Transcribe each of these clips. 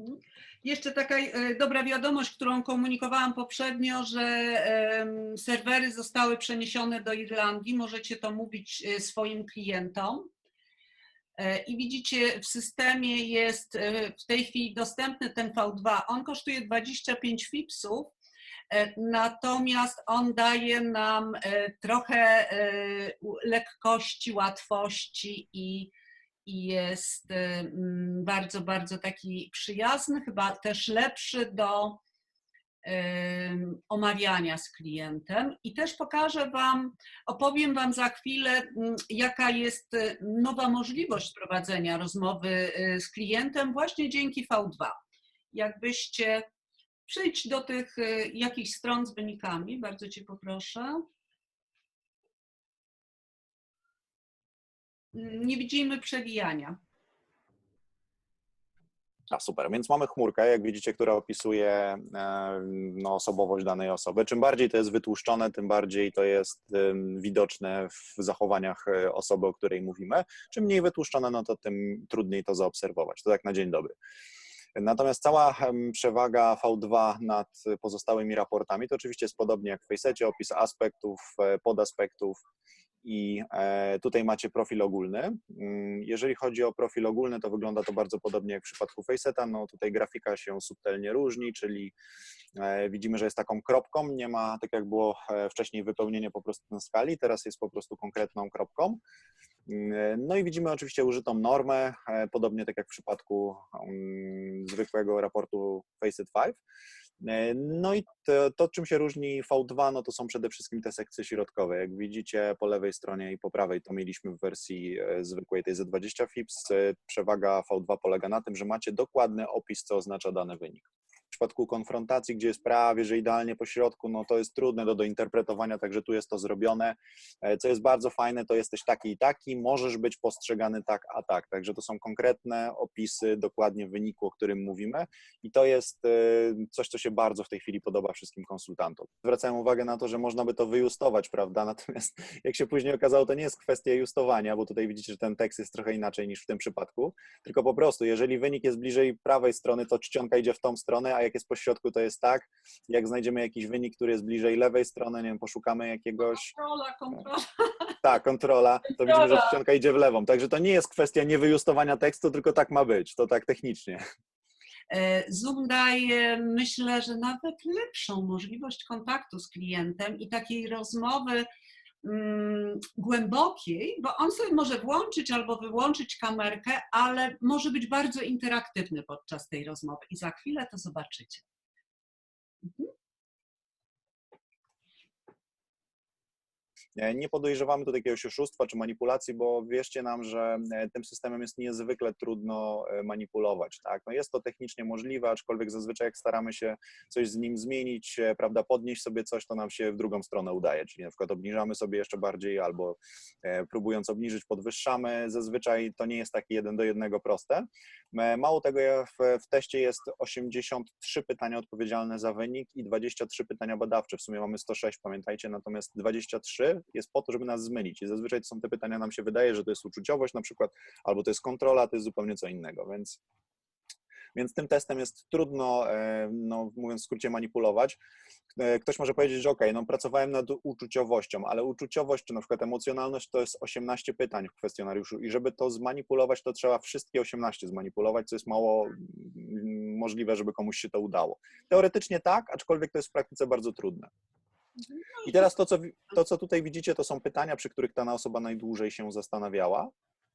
Mhm. Jeszcze taka e, dobra wiadomość, którą komunikowałam poprzednio, że serwery zostały przeniesione do Irlandii. Możecie to mówić e, swoim klientom. E, I widzicie, w systemie jest w tej chwili dostępny ten V2. On kosztuje 25 fipsów, natomiast on daje nam trochę lekkości, łatwości i, i jest mm, bardzo, bardzo taki przyjazny, chyba też lepszy do omawiania z klientem. I też pokażę Wam, opowiem Wam za chwilę, mm, jaka jest e, nowa możliwość prowadzenia rozmowy e, z klientem właśnie dzięki V2. Jakbyście przyjdź do tych e, jakichś stron z wynikami, bardzo Cię poproszę. Nie widzimy przewijania. A super, więc mamy chmurkę, jak widzicie, która opisuje e, no, osobowość danej osoby. Czym bardziej to jest wytłuszczone, tym bardziej to jest widoczne w zachowaniach e, osoby, o której mówimy. Czym mniej wytłuszczone, no to tym trudniej to zaobserwować. To tak na dzień dobry. Natomiast cała przewaga V2 nad pozostałymi raportami to oczywiście jest podobnie jak w Facecie, opis aspektów, e, podaspektów i e, tutaj macie profil ogólny. Mm, Jeżeli chodzi o profil ogólny, to wygląda to bardzo podobnie jak w przypadku Faceta. No tutaj grafika się subtelnie różni, czyli e, widzimy, że jest taką kropką, nie ma tak jak było e, wcześniej wypełnienie po prostu na skali, teraz jest po prostu konkretną kropką. Mm, No i widzimy oczywiście użytą normę, podobnie tak jak w przypadku mm, zwykłego raportu Facet 5. E, No i to, to, czym się różni V2, no to są przede wszystkim te sekcje środkowe. Jak widzicie po lewej stronie i po prawej, to mieliśmy w wersji e, zwykłej tej Z20 FIPS. E, Przewaga V2 polega na tym, że macie dokładny opis, co oznacza dany wynik. Przypadku konfrontacji, gdzie jest prawie, że idealnie po środku, no to jest trudne do dointerpretowania, także tu jest to zrobione. E, Co jest bardzo fajne, to jesteś taki i taki, możesz być postrzegany tak, a tak. Także to są konkretne opisy dokładnie wyniku, o którym mówimy i to jest e, coś, co się bardzo w tej chwili podoba wszystkim konsultantom. Zwracałem uwagę na to, że można by to wyjustować, prawda? Natomiast jak się później okazało, to nie jest kwestia justowania, bo tutaj widzicie, że ten tekst jest trochę inaczej niż w tym przypadku, tylko po prostu, jeżeli wynik jest bliżej prawej strony, to czcionka idzie w tą stronę, a jak jest po środku, to jest tak. Jak znajdziemy jakiś wynik, który jest bliżej lewej strony, nie wiem, poszukamy jakiegoś Kontrola, kontrola. tak, kontrola, to widzimy, że czcionka idzie w lewą. Także to nie jest kwestia niewyjustowania tekstu, tylko tak ma być, to tak technicznie. E, Zoom daje, myślę, że nawet lepszą możliwość kontaktu z klientem i takiej rozmowy głębokiej, bo on sobie może włączyć albo wyłączyć kamerkę, ale może być bardzo interaktywny podczas tej rozmowy i za chwilę to zobaczycie. Mhm. E, Nie podejrzewamy tu jakiegoś oszustwa czy manipulacji, bo wierzcie nam, że e, tym systemem jest niezwykle trudno e, manipulować. Tak? No jest to technicznie możliwe, aczkolwiek zazwyczaj jak staramy się coś z nim zmienić, e, prawda, podnieść sobie coś, to nam się w drugą stronę udaje, czyli na przykład obniżamy sobie jeszcze bardziej albo e, próbując obniżyć podwyższamy. Zazwyczaj to nie jest takie jeden do jednego proste. E, Mało tego, w, w teście jest 83 pytania odpowiedzialne za wynik i 23 pytania badawcze. W sumie mamy 106, pamiętajcie, natomiast 23 jest po to, żeby nas zmylić. I zazwyczaj to są te pytania, nam się wydaje, że to jest uczuciowość na przykład, albo to jest kontrola, to jest zupełnie co innego, więc więc tym testem jest trudno, e, no, mówiąc w skrócie, manipulować. E, Ktoś może powiedzieć, że ok, no, pracowałem nad uczuciowością, ale uczuciowość czy na przykład emocjonalność to jest 18 pytań w kwestionariuszu i żeby to zmanipulować, to trzeba wszystkie 18 zmanipulować, co jest mało mm, możliwe, żeby komuś się to udało. Teoretycznie tak, aczkolwiek to jest w praktyce bardzo trudne. I teraz to co, to, co tutaj widzicie, to są pytania, przy których dana osoba najdłużej się zastanawiała,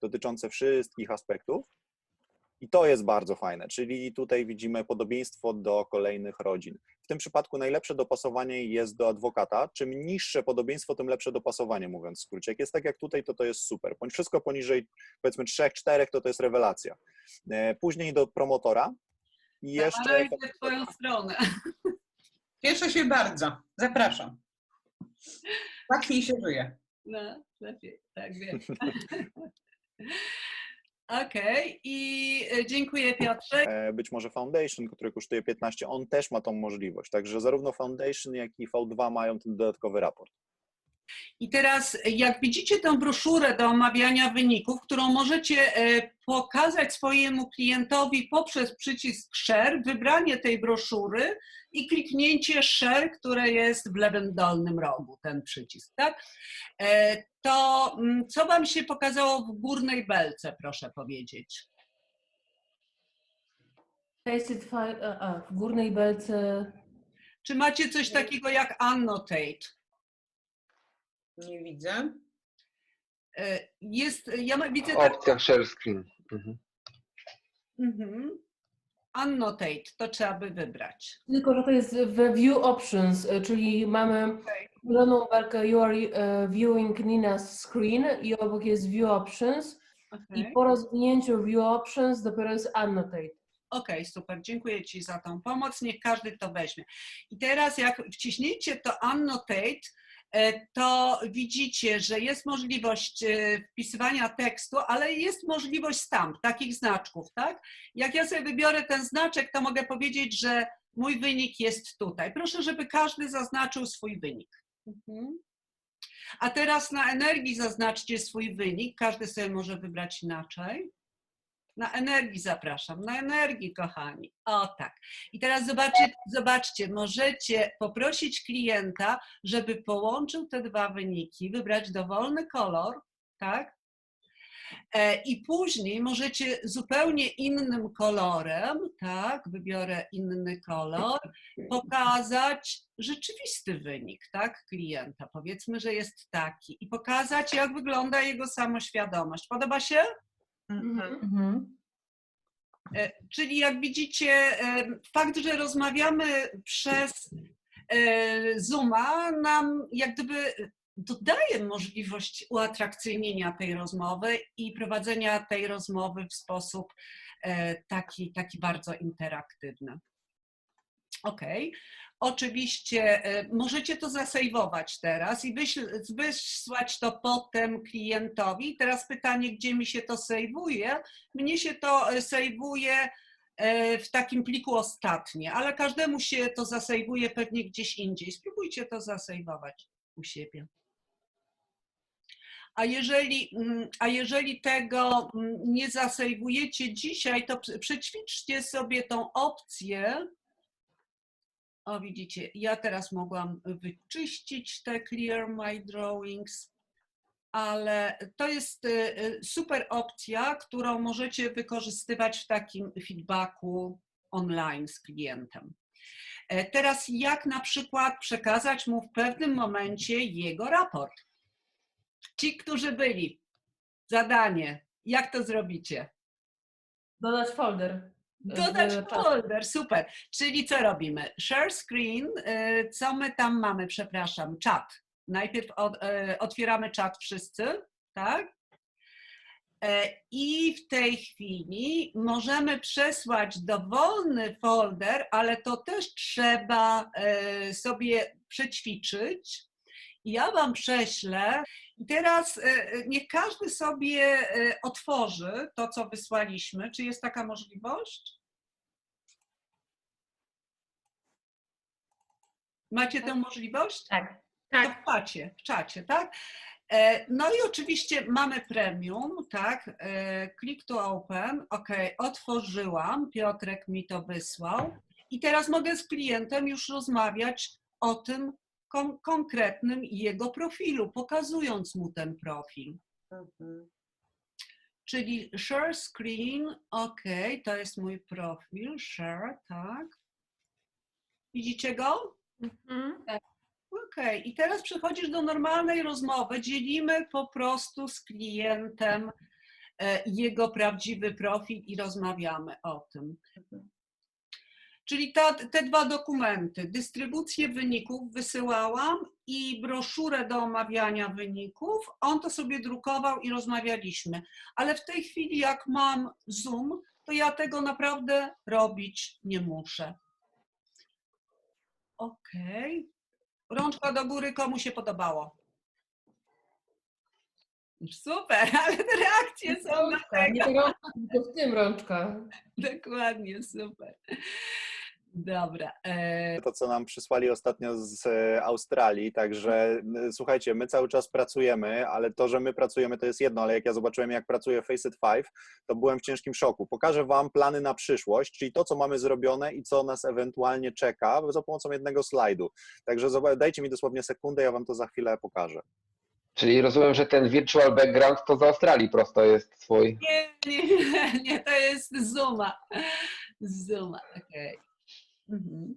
dotyczące wszystkich aspektów. I to jest bardzo fajne, czyli tutaj widzimy podobieństwo do kolejnych rodzin. W tym przypadku najlepsze dopasowanie jest do adwokata. Czym niższe podobieństwo, tym lepsze dopasowanie, mówiąc w skrócie. Jak jest tak jak tutaj, to to jest super. Bądź wszystko poniżej powiedzmy 3-4, to to jest rewelacja. E, Później do promotora. I jeszcze Ale idę w twoją stronę. Cieszę się bardzo. Zapraszam. Łatwiej się żyje. No, lepiej, tak wiem. Okej, i e, dziękuję Piotrze. E, być może Foundation, który kosztuje 15, on też ma tą możliwość. Także zarówno Foundation, jak i V2 mają ten dodatkowy raport. I teraz, jak widzicie tę broszurę do omawiania wyników, którą możecie e, pokazać swojemu klientowi poprzez przycisk Share, wybranie tej broszury i kliknięcie Share, które jest w lewym dolnym rogu, ten przycisk, tak? E, To mm, co Wam się pokazało w górnej belce, proszę powiedzieć? W górnej belce Czy macie coś takiego jak Annotate? Nie widzę. E, Jest, ja widzę tak, Opcja share screen. Mhm. mhm. Annotate, to trzeba by wybrać. Tylko, że to jest w View Options, y, czyli mamy zieloną belkę You are e, viewing Nina's screen i obok jest View Options i Okej. po rozwinięciu View Options dopiero jest Annotate. Okej, super, dziękuję Ci za tą pomoc. Niech każdy to weźmie. I teraz, jak wciśniecie to Annotate, e, to widzicie, że jest możliwość e, wpisywania tekstu, ale jest możliwość stamp, takich znaczków, tak? Jak ja sobie wybiorę ten znaczek, to mogę powiedzieć, że mój wynik jest tutaj. Proszę, żeby każdy zaznaczył swój wynik. Mhm. A teraz na energii zaznaczcie swój wynik. Każdy sobie może wybrać inaczej. Na energii zapraszam, na energii, kochani. O tak. I teraz zobaczcie, możecie poprosić klienta, żeby połączył te dwa wyniki, wybrać dowolny kolor, tak? E, I później możecie zupełnie innym kolorem, tak, wybiorę inny kolor, pokazać rzeczywisty wynik, tak, klienta. Powiedzmy, że jest taki i pokazać, jak wygląda jego samoświadomość. Podoba się? Mhm. E, Czyli jak widzicie, e, fakt, że rozmawiamy przez e, Zooma nam jak gdyby dodaje możliwość uatrakcyjnienia tej rozmowy i prowadzenia tej rozmowy w sposób taki, taki bardzo interaktywny. OK. Oczywiście e, możecie to zasejwować teraz i wysłać to potem klientowi. Teraz pytanie, gdzie mi się to sejwuje? Mnie się to e, sejwuje e, w takim pliku ostatnie, ale każdemu się to zasejwuje pewnie gdzieś indziej. Spróbujcie to zasejwować u siebie. A jeżeli, mm, a jeżeli tego mm, nie zasejwujecie dzisiaj, to prze- przećwiczcie sobie tą opcję. O, widzicie, ja teraz mogłam wyczyścić te Clear My Drawings, ale to jest y, y, super opcja, którą możecie wykorzystywać w takim feedbacku online z klientem. E, Teraz jak na przykład przekazać mu w pewnym momencie jego raport? Ci, którzy byli, zadanie, jak to zrobicie? Dodać folder. Dodać folder, super. Czyli co robimy? Share screen, y, co my tam mamy, przepraszam, czat. Najpierw y, otwieramy czat wszyscy, tak? E, I w tej chwili możemy przesłać dowolny folder, ale to też trzeba e, sobie przećwiczyć. Ja Wam prześlę. I teraz e, niech każdy sobie e, otworzy to, co wysłaliśmy. Czy jest taka możliwość? Macie tę możliwość? Tak. To w czacie, w czacie, tak? E, No i oczywiście mamy premium, tak? E, Click to open, ok, otworzyłam, Piotrek mi to wysłał i teraz mogę z klientem już rozmawiać o tym kon- konkretnym jego profilu, pokazując mu ten profil. Mhm. Czyli share screen, ok, to jest mój profil, share, tak? Widzicie go? Mhm. Okej, i teraz przechodzisz do normalnej rozmowy. Dzielimy po prostu z klientem e, jego prawdziwy profil i rozmawiamy o tym. Czyli ta, te dwa dokumenty, dystrybucję wyników wysyłałam i broszurę do omawiania wyników. On to sobie drukował i rozmawialiśmy. Ale w tej chwili, jak mam Zoom, to ja tego naprawdę robić nie muszę. Okej. Rączka do góry, komu się podobało? Super, ale te reakcje są na Rączka, nie tego. to rączka, tylko w tym rączka. Dokładnie, super. Dobra. e, to, co nam przysłali ostatnio z e, Australii, także słuchajcie, my cały czas pracujemy, ale to, że my pracujemy, to jest jedno, ale jak ja zobaczyłem, jak pracuje Faceit 5, to byłem w ciężkim szoku. Pokażę Wam plany na przyszłość, czyli to, co mamy zrobione i co nas ewentualnie czeka za pomocą jednego slajdu. Także dajcie mi dosłownie sekundę, ja Wam to za chwilę pokażę. Czyli rozumiem, że ten virtual background to z Australii prosto jest swój. Nie, nie, nie, to jest z Zooma. Z Zooma, okej. Mhm.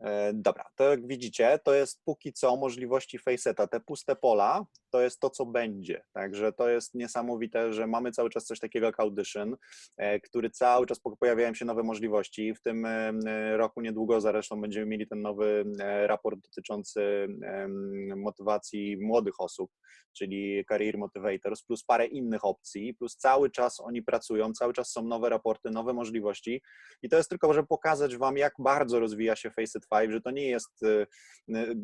E, Dobra, to jak widzicie, to jest póki co możliwości Faceeta. Te puste pola to jest to, co będzie. Także to jest niesamowite, że mamy cały czas coś takiego jak Audition, e, który cały czas po- pojawiają się nowe możliwości. W tym e, roku niedługo zresztą będziemy mieli ten nowy e, raport dotyczący motywacji młodych osób, czyli Career Motivators, plus parę innych opcji, plus cały czas oni pracują, cały czas są nowe raporty, nowe możliwości. I to jest tylko, żeby pokazać Wam, jak bardzo rozwija się Faceit 5, że to nie jest y,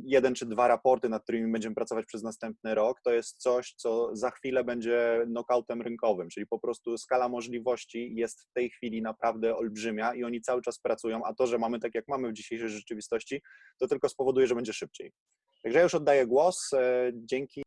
jeden czy dwa raporty, nad którymi będziemy pracować przez następny rok. To jest coś, co za chwilę będzie knockoutem rynkowym, czyli po prostu skala możliwości jest w tej chwili naprawdę olbrzymia i oni cały czas pracują, a to, że mamy tak, jak mamy w dzisiejszej rzeczywistości, to tylko spowoduje, że będzie szybciej. Także ja już oddaję głos. e, Dzięki.